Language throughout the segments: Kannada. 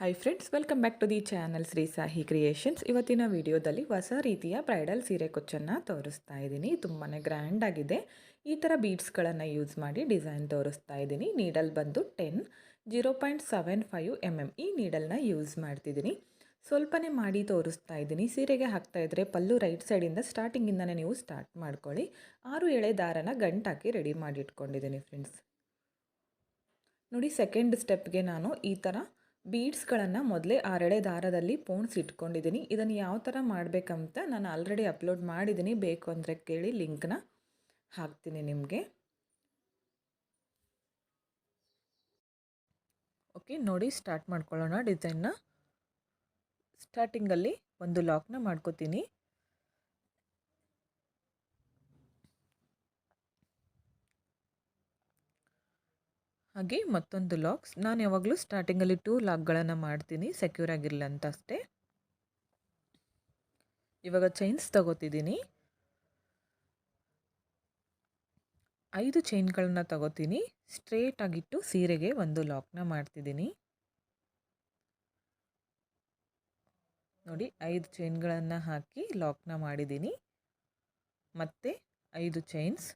Hi friends welcome back to the channel Shri Sahi creations ಇವತ್ತಿನ ವಿಡಿಯೋದಲ್ಲಿ ಹೊಸ ರೀತಿಯ ಬ್ರೈಡಲ್ ಸೀರೆ ಕೊಚ್ಚನ್ನು ತೋರಿಸ್ತಾ ಇದ್ದೀನಿ. ತುಂಬಾ ಗ್ರ್ಯಾಂಡ್ ಆಗಿದೆ. ಈ ಥರ ಬೀಡ್ಸ್ಗಳನ್ನು ಯೂಸ್ ಮಾಡಿ ಡಿಸೈನ್ ತೋರಿಸ್ತಾ ಇದ್ದೀನಿ. ನೀಡಲ್ ಬಂದು ten zero point seven five M M ಈ ನೀಡಲ್ನ ಯೂಸ್ ಮಾಡ್ತಿದ್ದೀನಿ. ಸ್ವಲ್ಪನೇ ಮಾಡಿ ತೋರಿಸ್ತಾ ಇದ್ದೀನಿ. ಸೀರೆಗೆ ಹಾಕ್ತಾ ಇದ್ದರೆ ಪಲ್ಲು ರೈಟ್ ಸೈಡಿಂದ ಸ್ಟಾರ್ಟಿಂಗಿಂದನೇ ನೀವು ಸ್ಟಾರ್ಟ್ ಮಾಡ್ಕೊಳ್ಳಿ. ಆರು ಎಳೆ ದಾರನ ಗಂಟಾಕಿ ರೆಡಿ ಮಾಡಿ ಇಟ್ಕೊಂಡಿದ್ದೀನಿ ಫ್ರೆಂಡ್ಸ್ ನೋಡಿ ಸೆಕೆಂಡ್ ಸ್ಟೆಪ್ಗೆ ನಾನು ಈ ಥರ ಬೀಡ್ಸ್ಗಳನ್ನು ಮೊದಲೇ ಆರೆಳೆ ದಾರದಲ್ಲಿ ಪೋಣ್ಸ್ ಇಟ್ಕೊಂಡಿದ್ದೀನಿ ಇದನ್ನು ಯಾವ ಥರ ಮಾಡಬೇಕಂತ ನಾನು ಆಲ್ರೆಡಿ ಅಪ್ಲೋಡ್ ಮಾಡಿದ್ದೀನಿ ಬೇಕು ಅಂದರೆ ಕೇಳಿ ಲಿಂಕ್ನ ಹಾಕ್ತೀನಿ ನಿಮಗೆ. ಓಕೆ ನೋಡಿ ಸ್ಟಾರ್ಟ್ ಮಾಡ್ಕೊಳ್ಳೋಣ ಡಿಸೈನ್ನ ಸ್ಟಾರ್ಟಿಂಗಲ್ಲಿ ಒಂದು ಲಾಕ್ನ ಮಾಡ್ಕೋತೀನಿ. ಹಾಗೆ ಮತ್ತೊಂದು ಲಾಕ್ಸ್. ನಾನು ಯಾವಾಗಲೂ ಸ್ಟಾರ್ಟಿಂಗಲ್ಲಿ ಟೂ ಲಾಕ್ಗಳನ್ನು ಮಾಡ್ತೀನಿ. ಸೆಕ್ಯೂರ್ ಆಗಿರಲಿ ಅಂತ ಅಷ್ಟೇ ಇವಾಗ ಚೈನ್ಸ್ ತಗೋತಿದ್ದೀನಿ. ಐದು ಚೈನ್ಗಳನ್ನ ತಗೋತೀನಿ. ಸ್ಟ್ರೇಟ್ ಆಗಿಟ್ಟು ಸೀರೆಗೆ ಒಂದು ಲಾಕ್ನ ಮಾಡ್ತಿದ್ದೀನಿ. ನೋಡಿ, ಐದು ಚೈನ್ಗಳನ್ನು ಹಾಕಿ ಲಾಕ್ನ ಮಾಡಿದ್ದೀನಿ. ಮತ್ತೆ ಐದು ಚೈನ್ಸ್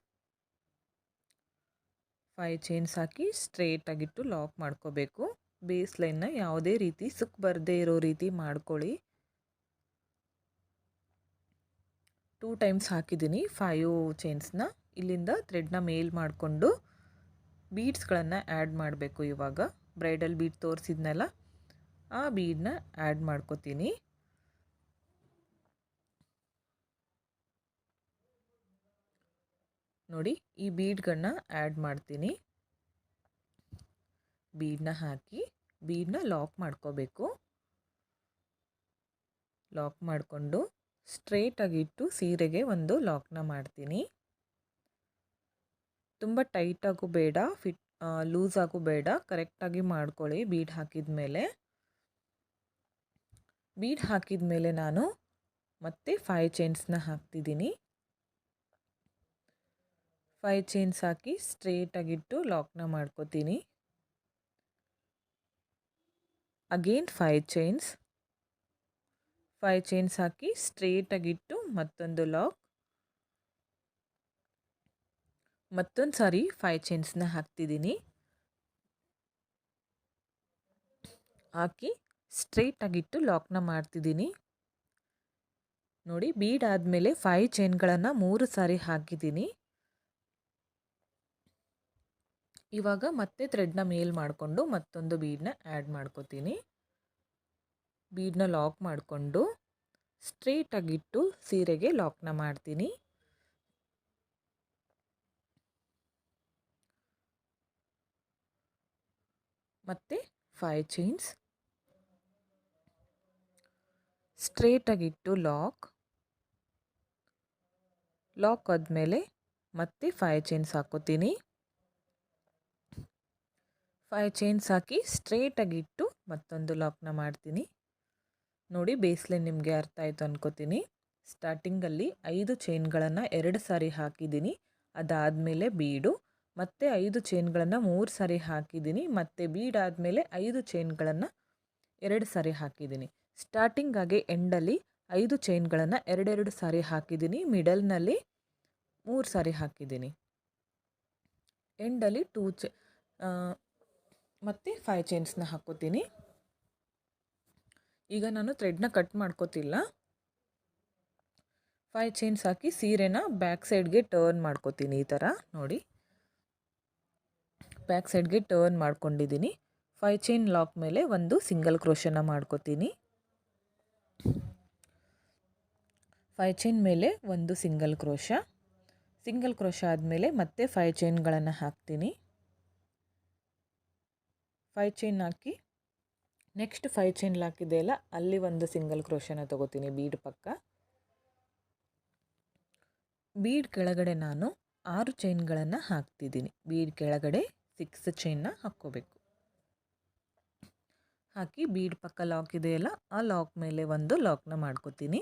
ಫೈವ್ ಚೈನ್ಸ್ ಹಾಕಿ ಸ್ಟ್ರೇಟಾಗಿಟ್ಟು ಲಾಕ್ ಮಾಡ್ಕೋಬೇಕು. ಬೇಸ್ ಲೈನ್ನ ಯಾವುದೇ ರೀತಿ ಸುಕ್ ಬರದೇ ಇರೋ ರೀತಿ ಮಾಡ್ಕೊಳ್ಳಿ. ಟೂ ಟೈಮ್ಸ್ ಹಾಕಿದ್ದೀನಿ ಫೈವ್ ಚೈನ್ಸ್ನ. ಇಲ್ಲಿಂದ ಥ್ರೆಡ್ನ ಮೇಲ್ ಮಾಡಿಕೊಂಡು ಬೀಡ್ಸ್ಗಳನ್ನು ಆ್ಯಡ್ ಮಾಡಬೇಕು ಇವಾಗ. ಬ್ರೈಡಲ್ ಬೀಡ್ ತೋರಿಸಿದ್ನಲ್ಲ, ಆ ಬೀಡನ್ನ ಆ್ಯಡ್ ಮಾಡ್ಕೋತೀನಿ. ನೋಡಿ ಈ ಬೀಡ್ಗಳನ್ನ ಆ್ಯಡ್ ಮಾಡ್ತೀನಿ. ಬೀಡನ್ನ ಹಾಕಿ ಬೀಡನ್ನ ಲಾಕ್ ಮಾಡ್ಕೋಬೇಕು. ಲಾಕ್ ಮಾಡಿಕೊಂಡು ಸ್ಟ್ರೇಟಾಗಿಟ್ಟು ಸೀರೆಗೆ ಒಂದು ಲಾಕ್ನ ಮಾಡ್ತೀನಿ. ತುಂಬ ಟೈಟಾಗೂ ಬೇಡ ಫಿಟ್ ಲೂಸ್ ಆಗು ಬೇಡ ಕರೆಕ್ಟಾಗಿ ಮಾಡ್ಕೊಳ್ಳಿ ಬೀಡ್ ಹಾಕಿದ ಮೇಲೆ. ಬೀಡ್ ಹಾಕಿದ ಮೇಲೆ ನಾನು ಮತ್ತೆ ಫೈವ್ ಚೈನ್ಸ್ನ ಹಾಕ್ತಿದ್ದೀನಿ. ಫೈವ್ ಚೈನ್ಸ್ ಹಾಕಿ ಸ್ಟ್ರೇಟಾಗಿಟ್ಟು ಲಾಕ್ನ ಮಾಡ್ಕೋತೀನಿ. Again five chains five chains ಹಾಕಿ ಸ್ಟ್ರೇಟಾಗಿಟ್ಟು ಮತ್ತೊಂದು ಲಾಕ್. ಮತ್ತೊಂದು ಸಾರಿ ಫೈವ್ ಚೈನ್ಸ್ನ ಹಾಕ್ತಿದ್ದೀನಿ. ಹಾಕಿ ಸ್ಟ್ರೇಟಾಗಿಟ್ಟು ಲಾಕ್ನ ಮಾಡ್ತಿದ್ದೀನಿ. ನೋಡಿ, ಬೀಡ್ ಆದಮೇಲೆ ಫೈ ಚೈನ್ಗಳನ್ನು ಮೂರು ಸಾರಿ ಹಾಕಿದ್ದೀನಿ. ಇವಾಗ ಮತ್ತೆ ಥ್ರೆಡ್ನ ಮೇಲ್ ಮಾಡಿಕೊಂಡು ಮತ್ತೊಂದು ಬೀಡನ್ನ ಆ್ಯಡ್ ಮಾಡ್ಕೋತೀನಿ. ಬೀಡನ್ನ ಲಾಕ್ ಮಾಡಿಕೊಂಡು ಸ್ಟ್ರೇಟಾಗಿಟ್ಟು ಸೀರೆಗೆ ಲಾಕ್ನ ಮಾಡ್ತೀನಿ. ಮತ್ತು ಫೈವ್ ಚೈನ್ಸ್ ಸ್ಟ್ರೇಟಾಗಿಟ್ಟು ಲಾಕ್ ಲಾಕ್ ಆದಮೇಲೆ ಮತ್ತೆ ಫೈವ್ ಚೈನ್ಸ್ ಹಾಕೋತೀನಿ. ಫೈವ್ ಚೈನ್ಸ್ ಹಾಕಿ ಸ್ಟ್ರೇಟಾಗಿ ಇಟ್ಟು ಮತ್ತೊಂದು ಲಾಕ್ನ ಮಾಡ್ತೀನಿ. ನೋಡಿ ಬೇಸ್ಲೈನ್ ನಿಮಗೆ ಅರ್ಥ ಆಯಿತು ಅನ್ಕೋತೀನಿ. ಸ್ಟಾರ್ಟಿಂಗಲ್ಲಿ ಐದು ಚೈನ್ಗಳನ್ನು ಎರಡು ಸಾರಿ ಹಾಕಿದ್ದೀನಿ. ಅದಾದಮೇಲೆ ಬೀಡು, ಮತ್ತು ಐದು ಚೈನ್ಗಳನ್ನು ಮೂರು ಸಾರಿ ಹಾಕಿದ್ದೀನಿ. ಮತ್ತು ಬೀಡ್ ಮೇಲೆ ಐದು ಚೈನ್ಗಳನ್ನು ಎರಡು ಸಾರಿ ಹಾಕಿದ್ದೀನಿ. ಸ್ಟಾರ್ಟಿಂಗಾಗಿ ಎಂಡಲ್ಲಿ ಐದು ಚೈನ್ಗಳನ್ನು ಎರಡೆರಡು ಸಾರಿ ಹಾಕಿದ್ದೀನಿ. ಮಿಡಲ್ನಲ್ಲಿ ಮೂರು ಸಾರಿ ಹಾಕಿದ್ದೀನಿ. ಎಂಡಲ್ಲಿ ಟೂ ಚೆ ಮತ್ತು ಫೈವ್ ಚೈನ್ಸ್ನ ಹಾಕೋತೀನಿ. ಈಗ ನಾನು ಥ್ರೆಡ್ನ ಕಟ್ ಮಾಡ್ಕೋತಿಲ್ಲ. ಫೈವ್ ಚೈನ್ಸ್ ಹಾಕಿ ಸೀರೆನ ಬ್ಯಾಕ್ ಸೈಡ್ಗೆ ಟರ್ನ್ ಮಾಡ್ಕೋತೀನಿ ಈ ಥರ ನೋಡಿ. ಬ್ಯಾಕ್ ಸೈಡ್ಗೆ ಟರ್ನ್ ಮಾಡ್ಕೊಂಡಿದ್ದೀನಿ ಫೈವ್ ಚೈನ್ ಲಾಕ್ ಮೇಲೆ ಒಂದು ಸಿಂಗಲ್ ಕ್ರೋಶನ ಮಾಡ್ಕೋತೀನಿ. ಫೈವ್ ಚೈನ್ ಮೇಲೆ ಒಂದು ಸಿಂಗಲ್ ಕ್ರೋಶ ಸಿಂಗಲ್ ಕ್ರೋಶ ಆದಮೇಲೆ ಮತ್ತೆ ಫೈವ್ ಚೈನ್ಗಳನ್ನು ಹಾಕ್ತೀನಿ. ಫೈವ್ ಚೈನ್ ಹಾಕಿ ನೆಕ್ಸ್ಟ್ ಫೈ ಚೈನ್ ಹಾಕಿದೆಯಲ್ಲ ಅಲ್ಲಿ ಒಂದು ಸಿಂಗಲ್ ಕ್ರೋಶನ ತೊಗೋತೀನಿ ಬೀಡ್ ಪಕ್ಕ. ಬೀಡ್ ಕೆಳಗಡೆ ನಾನು ಆರು ಚೈನ್ಗಳನ್ನು ಹಾಕ್ತಿದ್ದೀನಿ. ಬೀಡ್ ಕೆಳಗಡೆ ಸಿಕ್ಸ್ ಚೈನ್ನ ಹಾಕ್ಕೋಬೇಕು. ಹಾಕಿ ಬೀಡ್ ಪಕ್ಕ ಲಾಕ್ ಇದೆಯಲ್ಲ ಆ ಲಾಕ್ ಮೇಲೆ ಒಂದು ಲಾಕ್ನ ಮಾಡ್ಕೋತೀನಿ.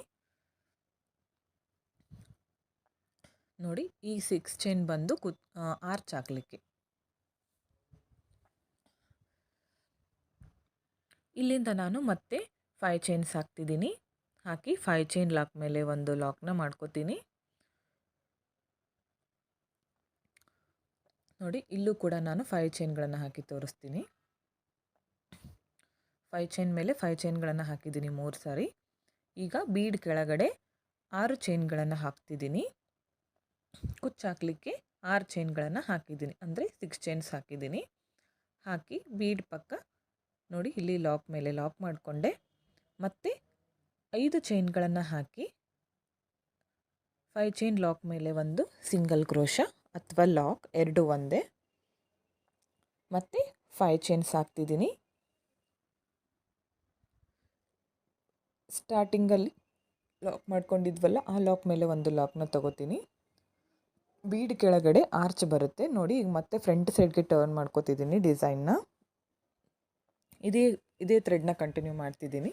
ನೋಡಿ, ಈ ಸಿಕ್ಸ್ ಚೈನ್ ಬಂದು ಕುತ್ ಆರ್ಚ್ ಹಾಕ್ಲಿಕ್ಕೆ. ಇಲ್ಲಿಂದ ನಾನು ಮತ್ತೆ ಫೈ ಚೈನ್ಸ್ ಹಾಕ್ತಿದ್ದೀನಿ. ಹಾಕಿ ಫೈ ಚೈನ್ ಲಾಕ್ ಮೇಲೆ ಒಂದು ಲಾಕ್ನ ಮಾಡ್ಕೋತೀನಿ. ನೋಡಿ, ಇಲ್ಲೂ ಕೂಡ ನಾನು ಫೈ ಚೈನ್ಗಳನ್ನು ಹಾಕಿ ತೋರಿಸ್ತೀನಿ. ಫೈ ಚೈನ್ ಮೇಲೆ ಫೈ ಚೈನ್ಗಳನ್ನು ಹಾಕಿದ್ದೀನಿ ಮೂರು ಸಾರಿ. ಈಗ ಬೀಡ್ ಕೆಳಗಡೆ ಆರು ಚೈನ್ಗಳನ್ನು ಹಾಕ್ತಿದ್ದೀನಿ. ಕುಚ್ಚು ಹಾಕಲಿಕ್ಕೆ ಆರು ಚೈನ್ಗಳನ್ನು ಹಾಕಿದ್ದೀನಿ. ಅಂದರೆ ಸಿಕ್ಸ್ ಚೈನ್ಸ್ ಹಾಕಿದ್ದೀನಿ. ಹಾಕಿ ಬೀಡ್ ಪಕ್ಕ ನೋಡಿ ಇಲ್ಲಿ ಲಾಕ್ ಮೇಲೆ ಲಾಕ್ ಮಾಡಿಕೊಂಡೆ. ಮತ್ತು ಐದು ಚೈನ್ಗಳನ್ನು ಹಾಕಿ ಫೈ ಚೈನ್ ಲಾಕ್ ಮೇಲೆ ಒಂದು ಸಿಂಗಲ್ ಕ್ರೋಶ ಅಥವಾ ಲಾಕ್ ಎರಡು ಒಂದೇ. ಮತ್ತು ಫೈ ಚೈನ್ಸ್ ಹಾಕ್ತಿದ್ದೀನಿ. ಸ್ಟಾರ್ಟಿಂಗಲ್ಲಿ ಲಾಕ್ ಮಾಡ್ಕೊಂಡಿದ್ವಲ್ಲ, ಆ ಲಾಕ್ ಮೇಲೆ ಒಂದು ಲಾಕ್ನ ತಗೋತೀನಿ. ಬೀಡ್ ಕೆಳಗಡೆ ಆರ್ಚ್ ಬರುತ್ತೆ. ನೋಡಿ ಈಗ ಮತ್ತೆ ಫ್ರಂಟ್ ಸೈಡ್ಗೆ ಟರ್ನ್ ಮಾಡ್ಕೋತಿದ್ದೀನಿ ಡಿಸೈನ್ನ ಇದೇ ಇದೇ ಥ್ರೆಡ್ನ ಕಂಟಿನ್ಯೂ ಮಾಡ್ತಿದ್ದೀನಿ.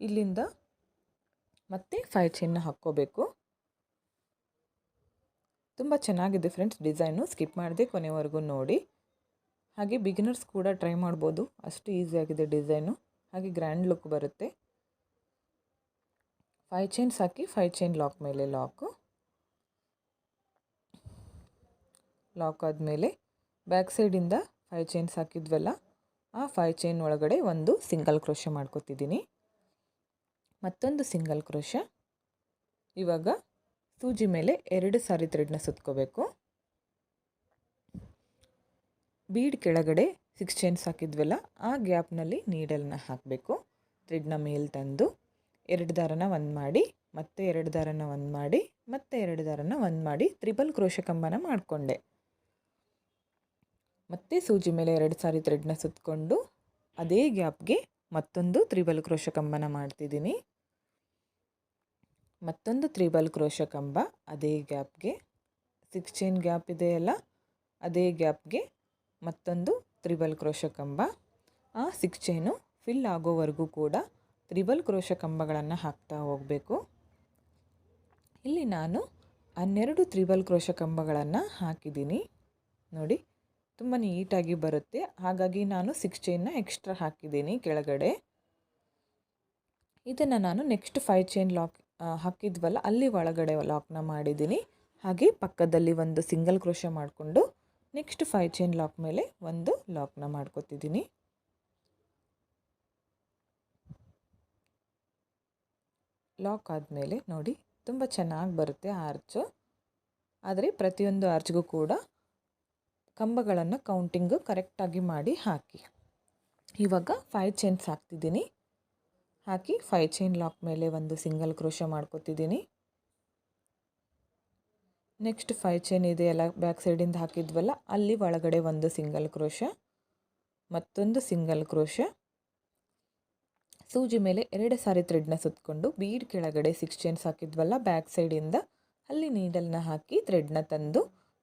ಇಲ್ಲಿಂದ ಮತ್ತೆ ಫೈ ಚೈನ್ನ ಹಾಕ್ಕೋಬೇಕು. ತುಂಬ ಚೆನ್ನಾಗಿದೆ ಫ್ರೆಂಡ್ಸ್ ಡಿಸೈನು ಸ್ಕಿಪ್ ಮಾಡದೆ ಕೊನೆವರೆಗೂ ನೋಡಿ. ಹಾಗೆ ಬಿಗಿನರ್ಸ್ ಕೂಡ ಟ್ರೈ ಮಾಡ್ಬೋದು. ಅಷ್ಟು ಈಸಿಯಾಗಿದೆ ಡಿಸೈನು ಹಾಗೆ ಗ್ರ್ಯಾಂಡ್ ಲುಕ್ ಬರುತ್ತೆ. ಫೈ ಚೈನ್ಸ್ ಹಾಕಿ ಫೈ ಚೈನ್ ಲಾಕ್ ಮೇಲೆ ಲಾಕು ಲಾಕ್ ಆದಮೇಲೆ ಬ್ಯಾಕ್ ಸೈಡಿಂದ ಫೈ ಚೈನ್ಸ್ ಹಾಕಿದ್ವಲ್ಲ, ಆ ಫೈ ಚೈನ್ ಒಳಗಡೆ ಒಂದು ಸಿಂಗಲ್ ಕ್ರೋಶ ಮಾಡ್ಕೋತಿದ್ದೀನಿ. ಮತ್ತೊಂದು ಸಿಂಗಲ್ ಕ್ರೋಶ ಇವಾಗ ಸೂಜಿ ಮೇಲೆ ಎರಡು ಸಾರಿ ಥ್ರೆಡ್ನ ಸುತ್ಕೋಬೇಕು. ಬೀಡ್ ಕೆಳಗಡೆ ಸಿಕ್ಸ್ ಚೈನ್ಸ್ ಹಾಕಿದ್ವಲ್ಲ, ಆ ಗ್ಯಾಪ್ನಲ್ಲಿ ನೀಡಲ್ನ ಹಾಕಬೇಕು. ಥ್ರೆಡ್ನ ಮೇಲೆ ತಂದು ಎರಡು ದಾರನ ಒಂದು ಮಾಡಿ, ಮತ್ತೆ ಎರಡು ದಾರನ ಒಂದು ಮಾಡಿ, ಮತ್ತೆ ಎರಡು ದಾರನ ಒಂದು ಮಾಡಿ, ತ್ರಿಬಲ್ ಕ್ರೋಶ ಕಂಬನ ಮಾಡಿಕೊಂಡೆ. ಮತ್ತೆ ಸೂಜಿ ಮೇಲೆ ಎರಡು ಸಾರಿ ಥ್ರೆಡ್ನ ಸುತ್ತಕೊಂಡು ಅದೇ ಗ್ಯಾಪ್ಗೆ ಮತ್ತೊಂದು ತ್ರಿಬಲ್ ಕ್ರೋಶ ಕಂಬನ ಮಾಡ್ತಿದ್ದೀನಿ. ಮತ್ತೊಂದು ತ್ರಿಬಲ್ ಕ್ರೋಶ ಕಂಬ ಅದೇ ಗ್ಯಾಪ್ಗೆ ಸಿಕ್ಸ್ ಚೈನ್ ಗ್ಯಾಪ್ ಇದೆಯಲ್ಲ ಅದೇ ಗ್ಯಾಪ್ಗೆ ಮತ್ತೊಂದು ತ್ರಿಬಲ್ ಕ್ರೋಶ ಕಂಬ. ಆ ಸಿಕ್ಸ್ ಚೈನು ಫಿಲ್ ಆಗೋವರೆಗೂ ಕೂಡ ತ್ರಿಬಲ್ ಕ್ರೋಶ ಕಂಬಗಳನ್ನು ಹಾಕ್ತಾ ಹೋಗಬೇಕು. ಇಲ್ಲಿ ನಾನು ಹನ್ನೆರಡು ತ್ರಿಬಲ್ ಕ್ರೋಶ ಕಂಬಗಳನ್ನು ಹಾಕಿದ್ದೀನಿ. ನೋಡಿ ತುಂಬ ನೀಟಾಗಿ ಬರುತ್ತೆ. ಹಾಗಾಗಿ ನಾನು ಸಿಕ್ಸ್ ಚೈನ್ನ ಎಕ್ಸ್ಟ್ರಾ ಹಾಕಿದ್ದೀನಿ ಕೆಳಗಡೆ. ಇದನ್ನು ನಾನು ನೆಕ್ಸ್ಟ್ ಫೈವ್ ಚೈನ್ ಲಾಕ್ ಹಾಕಿದ್ವಲ್ಲ, ಅಲ್ಲಿ ಒಳಗಡೆ ಲಾಕ್ನ ಮಾಡಿದ್ದೀನಿ. ಹಾಗೆ ಪಕ್ಕದಲ್ಲಿ ಒಂದು ಸಿಂಗಲ್ ಕ್ರೋಶ ಮಾಡಿಕೊಂಡು ನೆಕ್ಸ್ಟ್ ಫೈವ್ ಚೈನ್ ಲಾಕ್ ಮೇಲೆ ಒಂದು ಲಾಕ್ನ ಮಾಡ್ಕೊತಿದ್ದೀನಿ. ಲಾಕ್ ಆದಮೇಲೆ ನೋಡಿ, ತುಂಬ ಚೆನ್ನಾಗಿ ಬರುತ್ತೆ ಆರ್ಚು ಆದರೆ ಪ್ರತಿಯೊಂದು ಆರ್ಚ್ಗೂ ಕೂಡ ಕಂಬಗಳನ್ನು ಕೌಂಟಿಂಗು ಕರೆಕ್ಟಾಗಿ ಮಾಡಿ ಹಾಕಿ. ಇವಾಗ ಫೈವ್ ಚೈನ್ಸ್ ಹಾಕ್ತಿದ್ದೀನಿ. ಹಾಕಿ ಫೈವ್ ಚೈನ್ ಲಾಕ್ ಮೇಲೆ ಒಂದು ಸಿಂಗಲ್ ಕ್ರೋಶ ಮಾಡ್ಕೋತಿದ್ದೀನಿ. ನೆಕ್ಸ್ಟ್ ಫೈವ್ ಚೈನ್ ಇದೆ ಎಲ್ಲ ಬ್ಯಾಕ್ ಸೈಡಿಂದ ಹಾಕಿದ್ವಲ್ಲ, ಅಲ್ಲಿ ಒಳಗಡೆ ಒಂದು ಸಿಂಗಲ್ ಕ್ರೋಶ ಮತ್ತೊಂದು ಸಿಂಗಲ್ ಕ್ರೋಶ ಸೂಜಿ ಮೇಲೆ ಎರಡು ಸಾರಿ ಥ್ರೆಡ್ನ ಸುತ್ತಕೊಂಡು ಬೀಡ್ ಕೆಳಗಡೆ ಸಿಕ್ಸ್ ಚೈನ್ಸ್ ಹಾಕಿದ್ವಲ್ಲ ಬ್ಯಾಕ್ ಸೈಡಿಂದ ಅಲ್ಲಿ ನೀಡಲ್ನ ಹಾಕಿ ಥ್ರೆಡ್ನ ತಂದು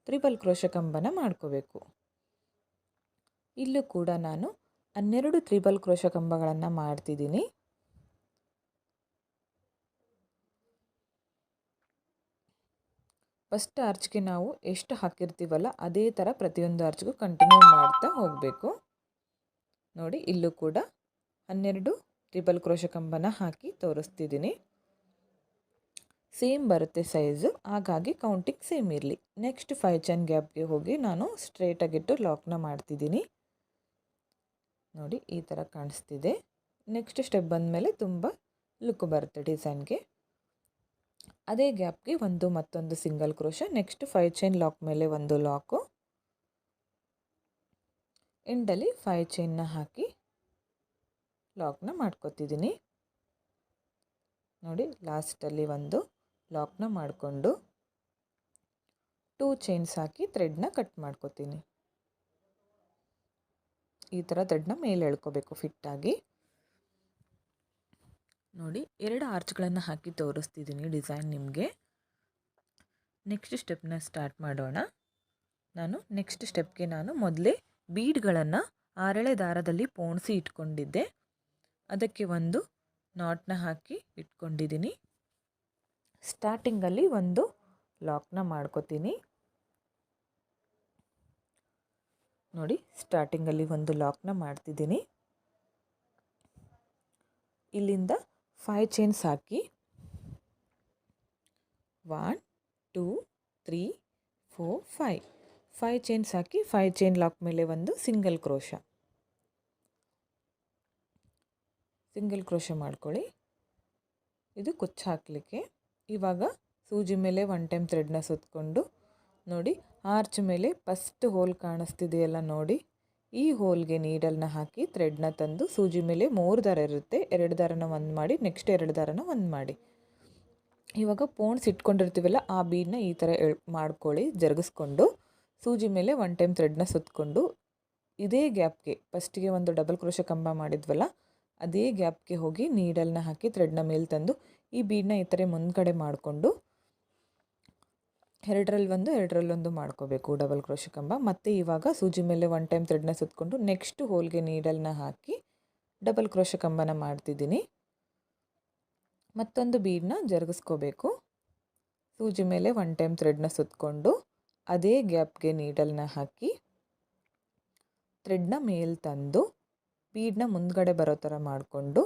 ತ್ರಿಬಲ್ ಕ್ರೋಶ ಕಂಬನ ಮಾಡ್ಕೋಬೇಕು. ಇಲ್ಲೂ ಕೂಡ ನಾನು ಹನ್ನೆರಡು ತ್ರಿಬಲ್ ಕ್ರೋಶ ಕಂಬಗಳನ್ನು ಮಾಡ್ತಿದ್ದೀನಿ. ಫಸ್ಟ್ ಆರ್ಚ್ಗೆ ನಾವು ಎಷ್ಟು ಹಾಕಿರ್ತೀವಲ್ಲ ಅದೇ ಥರ ಪ್ರತಿಯೊಂದು ಆರ್ಚ್ಗೂ ಕಂಟಿನ್ಯೂ ಮಾಡ್ತಾ ಹೋಗಬೇಕು. ನೋಡಿ ಇಲ್ಲೂ ಕೂಡ ಹನ್ನೆರಡು ತ್ರಿಬಲ್ ಕ್ರೋಶ ಕಂಬನ ಹಾಕಿ ತೋರಿಸ್ತಿದ್ದೀನಿ. ಸೇಮ್ ಬರುತ್ತೆ ಸೈಜು ಹಾಗಾಗಿ ಕೌಂಟಿಂಗ್ ಸೇಮ್ ಇರಲಿ. ನೆಕ್ಸ್ಟ್ ಫೈವ್ ಚೈನ್ ಗ್ಯಾಪ್ಗೆ ಹೋಗಿ ನಾನು ಸ್ಟ್ರೇಟಾಗಿಟ್ಟು ಲಾಕ್ನ ಮಾಡ್ತಿದ್ದೀನಿ. ನೋಡಿ, ಈ ಥರ ಕಾಣಿಸ್ತಿದೆ. ನೆಕ್ಸ್ಟ್ ಸ್ಟೆಪ್ ಬಂದಮೇಲೆ ತುಂಬ ಲುಕ್ ಬರುತ್ತೆ ಡಿಸೈನ್ಗೆ ಅದೇ ಗ್ಯಾಪ್ಗೆ ಒಂದು ಮತ್ತೊಂದು single crochet next five chain lock ಮೇಲೆ ಒಂದು ಲಾಕು ಎಂಡಲ್ಲಿ ಫೈವ್ ಚೈನ್ನ ಹಾಕಿ ಲಾಕ್ನ ಮಾಡ್ಕೊತಿದ್ದೀನಿ. ನೋಡಿ ಲಾಸ್ಟಲ್ಲಿ ಒಂದು. ಲಾಕ್ನ ಮಾಡಿಕೊಂಡು ಟೂ ಚೈನ್ಸ್ ಹಾಕಿ ಥ್ರೆಡ್ನ ಕಟ್ ಮಾಡ್ಕೊತೀನಿ. ಈ ಥರ ಥ್ರೆಡ್ನ ಮೇಲೆ ಎಳ್ಕೋಬೇಕು ಫಿಟ್ಟಾಗಿ. ನೋಡಿ, ಎರಡು ಆರ್ಚ್ಗಳನ್ನು ಹಾಕಿ ತೋರಿಸ್ತಿದ್ದೀನಿ ಡಿಸೈನ್ ನಿಮಗೆ. ನೆಕ್ಸ್ಟ್ ಸ್ಟೆಪ್ನ ಸ್ಟಾರ್ಟ್ ಮಾಡೋಣ. ನಾನು ನೆಕ್ಸ್ಟ್ ಸ್ಟೆಪ್ಗೆ ನಾನು ಮೊದಲೇ ಬೀಡ್ಗಳನ್ನು ಆರಳೆ ದಾರದಲ್ಲಿ ಪೋಣಿಸಿ ಇಟ್ಕೊಂಡಿದ್ದೆ. ಅದಕ್ಕೆ ಒಂದು ನಾಟ್ನ ಹಾಕಿ ಇಟ್ಕೊಂಡಿದ್ದೀನಿ. ಸ್ಟಾರ್ಟಿಂಗಲ್ಲಿ ಒಂದು ಲಾಕ್ನ ಮಾಡ್ಕೋತೀನಿ. ನೋಡಿ ಸ್ಟಾರ್ಟಿಂಗಲ್ಲಿ ಒಂದು ಲಾಕ್ನ ಮಾಡ್ತಿದ್ದೀನಿ. ಇಲ್ಲಿಂದ ಫೈವ್ ಚೈನ್ಸ್ ಹಾಕಿ. One two three four five five chains ಹಾಕಿ ಫೈವ್ ಚೈನ್ ಲಾಕ್ ಮೇಲೆ ಒಂದು ಸಿಂಗಲ್ ಕ್ರೋಶ ಸಿಂಗಲ್ ಕ್ರೋಶ ಮಾಡ್ಕೊಳ್ಳಿ. ಇದು ಕುಚ್ಚು ಹಾಕಲಿಕ್ಕೆ. ಇವಾಗ ಸೂಜಿ ಮೇಲೆ ಒನ್ ಟೈಮ್ ಥ್ರೆಡ್ನ ಸುತ್ತಕೊಂಡು ನೋಡಿ ಆರ್ಚ್ ಮೇಲೆ ಫಸ್ಟ್ ಹೋಲ್ ಕಾಣಿಸ್ತಿದೆಯಲ್ಲ ನೋಡಿ, ಈ ಹೋಲ್ಗೆ ನೀಡಲ್ನ ಹಾಕಿ ಥ್ರೆಡ್ನ ತಂದು ಸೂಜಿ ಮೇಲೆ ಮೂರು ದಾರ ಇರುತ್ತೆ, ಎರಡು ದಾರನ ಒಂದು ಮಾಡಿ ನೆಕ್ಸ್ಟ್ ಎರಡು ದಾರನ ಒಂದು ಮಾಡಿ. ಇವಾಗ ಪೋಣ್ಸ್ ಇಟ್ಕೊಂಡಿರ್ತೀವಲ್ಲ, ಆ ಬೀಡನ್ನ ಈ ಥರ ಮಾಡ್ಕೊಳ್ಳಿ, ಜರುಗಿಸ್ಕೊಂಡು ಸೂಜಿ ಮೇಲೆ ಒನ್ ಟೈಮ್ ಥ್ರೆಡ್ನ ಸುತ್ತಕೊಂಡು ಇದೇ ಗ್ಯಾಪ್ಗೆ ಫಸ್ಟಿಗೆ ಒಂದು ಡಬಲ್ ಕ್ರೋಶ ಕಂಬ ಮಾಡಿದ್ವಲ್ಲ, ಅದೇ ಗ್ಯಾಪ್ಗೆ ಹೋಗಿ ನೀಡಲ್ನ ಹಾಕಿ ಥ್ರೆಡ್ನ ಮೇಲೆ ತಂದು ಈ ಬೀಡನ್ನ ಈ ಥರ ಮುಂದ್ಗಡೆ ಮಾಡಿಕೊಂಡು ಎರಡರಲ್ಲಿ ಒಂದು ಎರಡರಲ್ಲಿ ಒಂದು ಮಾಡ್ಕೋಬೇಕು ಡಬಲ್ ಕ್ರೋಶ ಕಂಬ. ಮತ್ತು ಇವಾಗ ಸೂಜಿ ಮೇಲೆ ಒನ್ ಟೈಮ್ ಥ್ರೆಡ್ನ ಸುತ್ತಕೊಂಡು ನೆಕ್ಸ್ಟ್ ಹೋಲ್ಗೆ ನೀಡಲ್ನ ಹಾಕಿ ಡಬಲ್ ಕ್ರೋಶ ಕಂಬನ ಮಾಡ್ತಿದ್ದೀನಿ. ಮತ್ತೊಂದು ಬೀಡನ್ನ ಜರುಗಿಸ್ಕೋಬೇಕು. ಸೂಜಿ ಮೇಲೆ ಒನ್ ಟೈಮ್ ಥ್ರೆಡ್ನ ಸುತ್ತಕೊಂಡು ಅದೇ ಗ್ಯಾಪ್ಗೆ ನೀಡಲ್ನ ಹಾಕಿ ಥ್ರೆಡ್ನ ಮೇಲೆ ತಂದು ಬೀಡನ್ನ ಮುಂದ್ಗಡೆ ಬರೋ ಥರ ಮಾಡಿಕೊಂಡು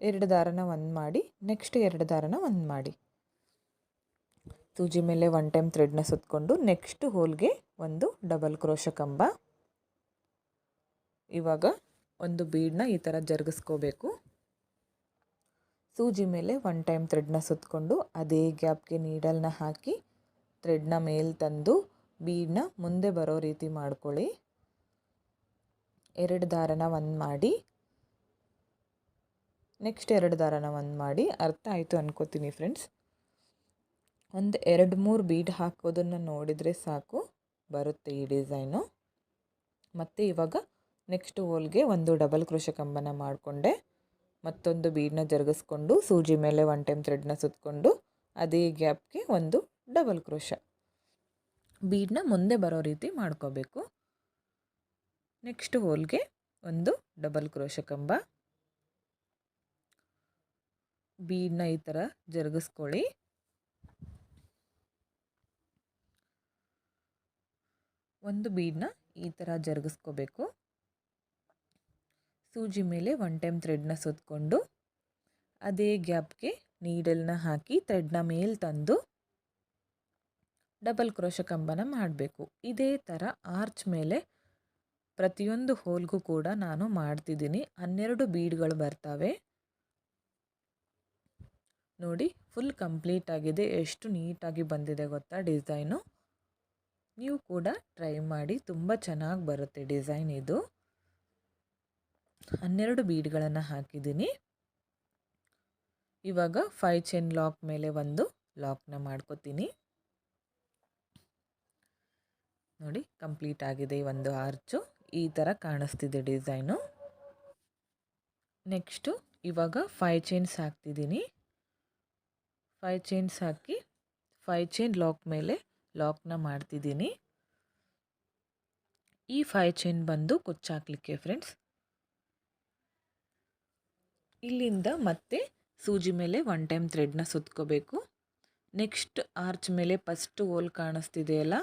ಎರಡು ದಾರನ ಒಂದು ಮಾಡಿ ನೆಕ್ಸ್ಟ್ ಎರಡು ದಾರನ ಒಂದು ಮಾಡಿ. ಸೂಜಿ ಮೇಲೆ ಒನ್ ಟೈಮ್ ಥ್ರೆಡ್ನ ಸುತ್ತಕೊಂಡು ನೆಕ್ಸ್ಟ್ ಹೋಲ್ಗೆ ಒಂದು ಡಬಲ್ ಕ್ರೋಶ ಕಂಬ. ಇವಾಗ ಒಂದು ಬೀಡನ್ನ ಈ ಥರ ಜರುಗಿಸ್ಕೋಬೇಕು. ಸೂಜಿ ಮೇಲೆ ಒನ್ ಟೈಮ್ ಥ್ರೆಡ್ನ ಸುತ್ತಕೊಂಡು ಅದೇ ಗ್ಯಾಪ್ಗೆ ನೀಡಲ್ನ ಹಾಕಿ ಥ್ರೆಡ್ನ ಮೇಲೆ ತಂದು ಬೀಡನ್ನ ಮುಂದೆ ಬರೋ ರೀತಿ ಮಾಡ್ಕೊಳ್ಳಿ. ಎರಡು ದಾರನ ಒಂದು ಮಾಡಿ ನೆಕ್ಸ್ಟ್ ಎರಡು ದಾರನ ಒಂದು ಮಾಡಿ ಅರ್ಥ ಆಯಿತು ಅನ್ಕೋತೀನಿ ಫ್ರೆಂಡ್ಸ್ ಒಂದು ಎರಡು ಮೂರು ಬೀಡ್ ಹಾಕೋದನ್ನು ನೋಡಿದರೆ ಸಾಕು, ಬರುತ್ತೆ ಈ ಡಿಸೈನು ಮತ್ತು ಇವಾಗ ನೆಕ್ಸ್ಟ್ ಹೋಲ್ಗೆ ಒಂದು ಡಬಲ್ ಕ್ರೋಶ ಕಂಬನ ಮಾಡಿಕೊಂಡೆ. ಮತ್ತೊಂದು ಬೀಡನ್ನ ಜರುಗಿಸ್ಕೊಂಡು, ಸೂಜಿ ಮೇಲೆ ಒನ್ ಟೈಮ್ ಥ್ರೆಡ್ನ ಸುತ್ತಕೊಂಡು ಅದೇ ಗ್ಯಾಪ್ಗೆ ಒಂದು ಡಬಲ್ ಕ್ರೋಶ ಬೀಡನ್ನ ಮುಂದೆ ಬರೋ ರೀತಿ ಮಾಡ್ಕೋಬೇಕು. ನೆಕ್ಸ್ಟ್ ಹೋಲ್ಗೆ ಒಂದು ಡಬಲ್ ಕ್ರೋಶ ಕಂಬ ಬೀಡನ್ನ ಈ ಥರ ಜರುಗಿಸ್ಕೊಳ್ಳಿ. ಒಂದು ಬೀಡನ್ನ ಈ ಥರ ಜರುಗಿಸ್ಕೋಬೇಕು. ಸೂಜಿ ಮೇಲೆ ಒನ್ ಟೈಮ್ ಥ್ರೆಡ್ನ ಸುತ್ತಕೊಂಡು ಅದೇ ಗ್ಯಾಪ್ಗೆ ನೀಡಲ್ನ ಹಾಕಿ ಥ್ರೆಡ್ನ ಮೇಲೆ ತಂದು ಡಬಲ್ ಕ್ರೋಶ ಕಂಬನ ಮಾಡಬೇಕು. ಇದೇ ಥರ ಆರ್ಚ್ ಮೇಲೆ ಪ್ರತಿಯೊಂದು ಹೋಲ್ಗೂ ಕೂಡ ನಾನು ಮಾಡ್ತಿದ್ದೀನಿ. ಹನ್ನೆರಡು ಬೀಡ್ಗಳು ಬರ್ತವೆ. ನೋಡಿ ಫುಲ್ ಕಂಪ್ಲೀಟ್ ಆಗಿದೆ. ಎಷ್ಟು ನೀಟಾಗಿ ಬಂದಿದೆ ಗೊತ್ತಾ ಡಿಸೈನು? ನೀವು ಕೂಡ ಟ್ರೈ ಮಾಡಿ. ತುಂಬ ಚೆನ್ನಾಗಿ ಬರುತ್ತೆ ಡಿಸೈನ್ ಇದು. ಹನ್ನೆರಡು ಬೀಡ್ಗಳನ್ನು ಹಾಕಿದ್ದೀನಿ. ಇವಾಗ ಫೈವ್ ಚೈನ್ ಲಾಕ್ ಮೇಲೆ ಒಂದು ಲಾಕ್ನ ಮಾಡ್ಕೋತೀನಿ. ನೋಡಿ ಕಂಪ್ಲೀಟ್ ಆಗಿದೆ ಈ ಒಂದು ಆರ್ಚು ಈ ಥರ ಕಾಣಿಸ್ತಿದೆ ಡಿಸೈನು. ನೆಕ್ಸ್ಟು ಇವಾಗ ಫೈವ್ ಚೈನ್ಸ್ ಹಾಕ್ತಿದ್ದೀನಿ. ಫೈವ್ ಚೈನ್ಸ್ ಹಾಕಿ ಫೈವ್ ಚೈನ್ ಲಾಕ್ ಮೇಲೆ ಲಾಕ್ನ ಮಾಡ್ತಿದ್ದೀನಿ. ಈ ಫೈವ್ ಚೈನ್ ಬಂದು ಕುಚ್ಚಾಕ್ಲಿಕ್ಕೆ ಫ್ರೆಂಡ್ಸ್ ಇಲ್ಲಿಂದ ಮತ್ತೆ ಸೂಜಿ ಮೇಲೆ ಒನ್ ಟೈಮ್ ಥ್ರೆಡ್ನ ಸುತ್ಕೋಬೇಕು. ನೆಕ್ಸ್ಟ್ ಆರ್ಚ್ ಮೇಲೆ ಫಸ್ಟ್ ಓಲ್ ಕಾಣಿಸ್ತಿದೆಯಲ್ಲ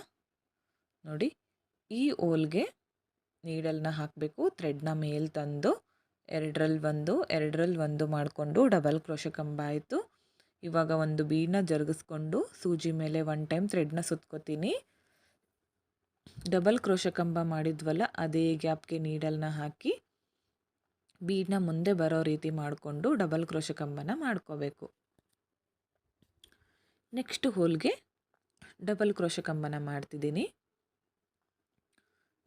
ನೋಡಿ, ಈ ಓಲ್ಗೆ ನೀಡಲ್ನ ಹಾಕಬೇಕು ಥ್ರೆಡ್ನ ಮೇಲೆ ತಂದು ಎರಡರಲ್ಲಿ ಒಂದು ಎರಡರಲ್ಲಿ ಒಂದು ಮಾಡಿಕೊಂಡು ಡಬಲ್ ಕ್ರೋಶ ಕಂಬ ಆಯಿತು. ಇವಾಗ ಒಂದು ಬೀಡನ್ನ ಜರುಗಿಸ್ಕೊಂಡು ಸೂಜಿ ಮೇಲೆ ಒನ್ ಟೈಮ್ ಥ್ರೆಡ್ನ ಸುತ್ಕೋತೀನಿ. ಡಬಲ್ ಕ್ರೋಶ ಕಂಬ ಮಾಡಿದ್ವಲ್ಲ, ಅದೇ ಗ್ಯಾಪ್ಗೆ ನೀಡಲ್ನ ಹಾಕಿ ಬೀಡನ್ನ ಮುಂದೆ ಬರೋ ರೀತಿ ಮಾಡಿಕೊಂಡು ಡಬಲ್ ಕ್ರೋಶ ಕಂಬನ ಮಾಡ್ಕೋಬೇಕು. ನೆಕ್ಸ್ಟ್ ಹೋಲ್ಗೆ ಡಬಲ್ ಕ್ರೋಶ ಕಂಬನ ಮಾಡ್ತಿದ್ದೀನಿ.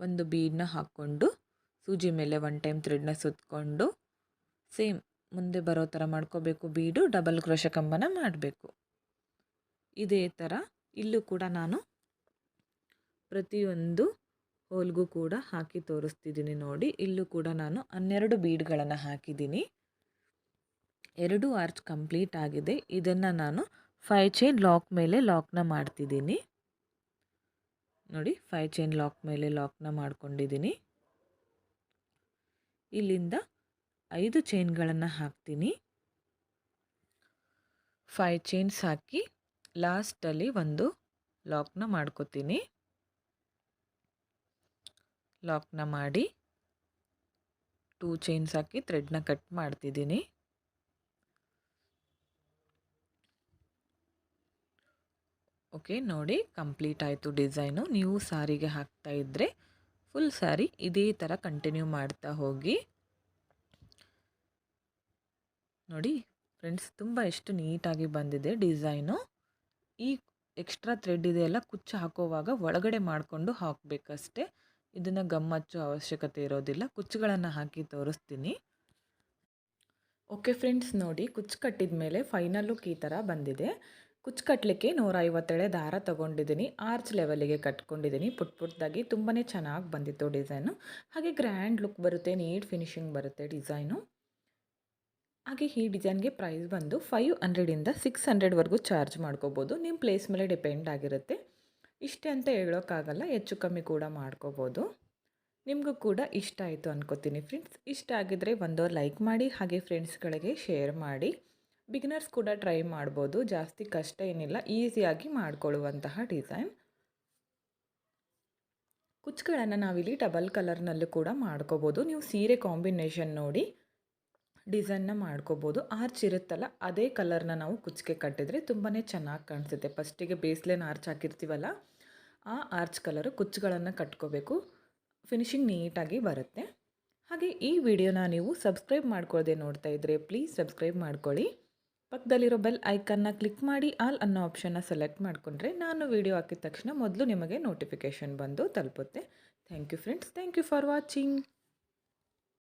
ಒಂದು ಬೀಡನ್ನ ಹಾಕ್ಕೊಂಡು ಸೂಜಿ ಮೇಲೆ ಒನ್ ಟೈಮ್ ಥ್ರೆಡ್ನ ಸುತ್ತಕೊಂಡು ಸೇಮ್ ಮುಂದೆ ಬರೋ ಥರ ಮಾಡ್ಕೋಬೇಕು. ಬೀಡು, ಡಬಲ್ ಕ್ರೋಶ ಕಂಬನ ಮಾಡಬೇಕು. ಇದೇ ಥರ ಇಲ್ಲೂ ಕೂಡ ನಾನು ಪ್ರತಿಯೊಂದು ಹೋಲ್ಗೂ ಕೂಡ ಹಾಕಿ ತೋರಿಸ್ತಿದ್ದೀನಿ ನೋಡಿ. ಇಲ್ಲೂ ಕೂಡ ನಾನು ಹನ್ನೆರಡು ಬೀಡ್ಗಳನ್ನು ಹಾಕಿದ್ದೀನಿ. ಎರಡು ಆರ್ಚ್ ಕಂಪ್ಲೀಟ್ ಆಗಿದೆ. ಇದನ್ನು ನಾನು ಫೈ ಚೈನ್ ಲಾಕ್ ಮೇಲೆ ಲಾಕ್ನ ಮಾಡ್ತಿದ್ದೀನಿ. ನೋಡಿ, ಫೈ ಚೈನ್ ಲಾಕ್ ಮೇಲೆ ಲಾಕ್ನ ಮಾಡ್ಕೊಂಡಿದ್ದೀನಿ. ಇಲ್ಲಿಂದ ಐದು ಚೈನ್ಗಳನ್ನು ಹಾಕ್ತೀನಿ. ಫೈ ಚೈನ್ಸ್ ಹಾಕಿ ಲಾಸ್ಟಲ್ಲಿ ಒಂದು ಲಾಕ್ನ ಮಾಡ್ಕೋತೀನಿ. ಲಾಕ್ನ ಮಾಡಿ ಟೂ ಚೈನ್ಸ್ ಹಾಕಿ ಥ್ರೆಡ್ನ ಕಟ್ ಮಾಡ್ತಿದ್ದೀನಿ. ಓಕೆ, ನೋಡಿ ಕಂಪ್ಲೀಟ್ ಆಯಿತು ಡಿಸೈನು. ನೀವು ಸಾರಿಗೆ ಹಾಕ್ತಾ ಇದ್ದರೆ ಫುಲ್ ಸಾರಿ ಇದೇ ಥರ ಕಂಟಿನ್ಯೂ ಮಾಡ್ತಾ ಹೋಗಿ. ನೋಡಿ ಫ್ರೆಂಡ್ಸ್, ತುಂಬ ಎಷ್ಟು ನೀಟಾಗಿ ಬಂದಿದೆ ಡಿಸೈನು. ಈ ಎಕ್ಸ್ಟ್ರಾ ಥ್ರೆಡ್ ಇದೆಯಲ್ಲ ಕುಚ್ಚು ಹಾಕೋವಾಗ ಒಳಗಡೆ ಮಾಡಿಕೊಂಡು ಹಾಕಬೇಕಷ್ಟೆ. ಇದನ್ನು ಗಮ್ಮಚ್ಚೋ ಅವಶ್ಯಕತೆ ಇರೋದಿಲ್ಲ. ಕುಚ್ಚುಗಳನ್ನು ಹಾಕಿ ತೋರಿಸ್ತೀನಿ. ಓಕೆ ಫ್ರೆಂಡ್ಸ್, ನೋಡಿ ಕುಚ್ಚು ಕಟ್ಟಿದ ಮೇಲೆ ಫೈನಲ್ ಲುಕ್ ಈ ಥರ ಬಂದಿದೆ. ಕುಚ್ಚು ಕಟ್ಟಲಿಕ್ಕೆ ನೂರ ಐವತ್ತೆಳೆ ದಾರ ತೊಗೊಂಡಿದ್ದೀನಿ. ಆರ್ಚ್ ಲೆವೆಲಿಗೆ ಕಟ್ಕೊಂಡಿದ್ದೀನಿ. ಪುಟ್ ಪುಟ್ಟದಾಗಿ ತುಂಬಾ ಚೆನ್ನಾಗಿ ಬಂದಿತ್ತು ಡಿಸೈನು. ಹಾಗೆ ಗ್ರ್ಯಾಂಡ್ ಲುಕ್ ಬರುತ್ತೆ, ನೀಟ್ ಫಿನಿಶಿಂಗ್ ಬರುತ್ತೆ ಡಿಸೈನು. ಹಾಗೆ ಈ ಡಿಸೈನ್ಗೆ ಪ್ರೈಸ್ ಬಂದು ಫೈವ್ ಹಂಡ್ರೆಡಿಂದ ಸಿಕ್ಸ್ ಹಂಡ್ರೆಡ್ವರೆಗೂ ಚಾರ್ಜ್ ಮಾಡ್ಕೋಬೋದು. ನಿಮ್ಮ ಪ್ಲೇಸ್ ಮೇಲೆ ಡಿಪೆಂಡ್ ಆಗಿರುತ್ತೆ. ಇಷ್ಟೇ ಅಂತ ಹೇಳೋಕ್ಕಾಗಲ್ಲ, ಹೆಚ್ಚು ಕಮ್ಮಿ ಕೂಡ ಮಾಡ್ಕೋಬೋದು. ನಿಮಗೂ ಕೂಡ ಇಷ್ಟ ಆಯಿತು ಅನ್ಕೋತೀನಿ ಫ್ರೆಂಡ್ಸ್ ಇಷ್ಟ ಆಗಿದ್ದರೆ ಒಂದು ಲೈಕ್ ಮಾಡಿ, ಹಾಗೆ ಫ್ರೆಂಡ್ಸ್ಗಳಿಗೆ ಶೇರ್ ಮಾಡಿ. ಬಿಗಿನರ್ಸ್ ಕೂಡ ಟ್ರೈ ಮಾಡ್ಬೋದು. ಜಾಸ್ತಿ ಕಷ್ಟ ಏನಿಲ್ಲ ಈಸಿಯಾಗಿ ಮಾಡಿಕೊಳ್ಳುವಂತಹ ಡಿಸೈನ್ ಕುಚ್ಗಳನ್ನು ನಾವಿಲ್ಲಿ ಡಬಲ್ ಕಲರ್ನಲ್ಲೂ ಕೂಡ ಮಾಡ್ಕೋಬೋದು. ನೀವು ಸೀರೆ ಕಾಂಬಿನೇಷನ್ ನೋಡಿ. ಡಿಸೈನ್ನ ಮಾಡ್ಕೋಬೋದು. ಆರ್ಚ್ ಇರುತ್ತಲ್ಲ, ಅದೇ ಕಲರ್ನ ನಾವು ಕುಚ್ಚಿಗೆ ಕಟ್ಟಿದರೆ ತುಂಬಾ ಚೆನ್ನಾಗಿ ಕಾಣಿಸುತ್ತೆ. ಫಸ್ಟಿಗೆ ಬೇಸ್ಲೇನ ಆರ್ಚ್ ಹಾಕಿರ್ತೀವಲ್ಲ, ಆ ಆರ್ಚ್ ಕಲರು ಕುಚ್ಚುಗಳನ್ನು ಕಟ್ಕೋಬೇಕು. ಫಿನಿಶಿಂಗ್ ನೀಟಾಗಿ ಬರುತ್ತೆ. ಹಾಗೆ ಈ ವಿಡಿಯೋನ ನೀವು ಸಬ್ಸ್ಕ್ರೈಬ್ ಮಾಡ್ಕೊಳ್ಳದೆ ನೋಡ್ತಾ ಇದ್ದರೆ ಪ್ಲೀಸ್ ಸಬ್ಸ್ಕ್ರೈಬ್ ಮಾಡ್ಕೊಳ್ಳಿ. ಪಕ್ಕದಲ್ಲಿರೋ ಬೆಲ್ ಐಕನ್ನ ಕ್ಲಿಕ್ ಮಾಡಿ, ಆಲ್ ಅನ್ನೋ ಆಪ್ಷನ್ನ ಸೆಲೆಕ್ಟ್ ಮಾಡಿಕೊಂಡ್ರೆ ನಾನು ವಿಡಿಯೋ ಹಾಕಿದ ತಕ್ಷಣ ಮೊದಲು ನಿಮಗೆ ನೋಟಿಫಿಕೇಷನ್ ಬಂದು ತಲುಪುತ್ತೆ. Thank you friends, thank you for watching.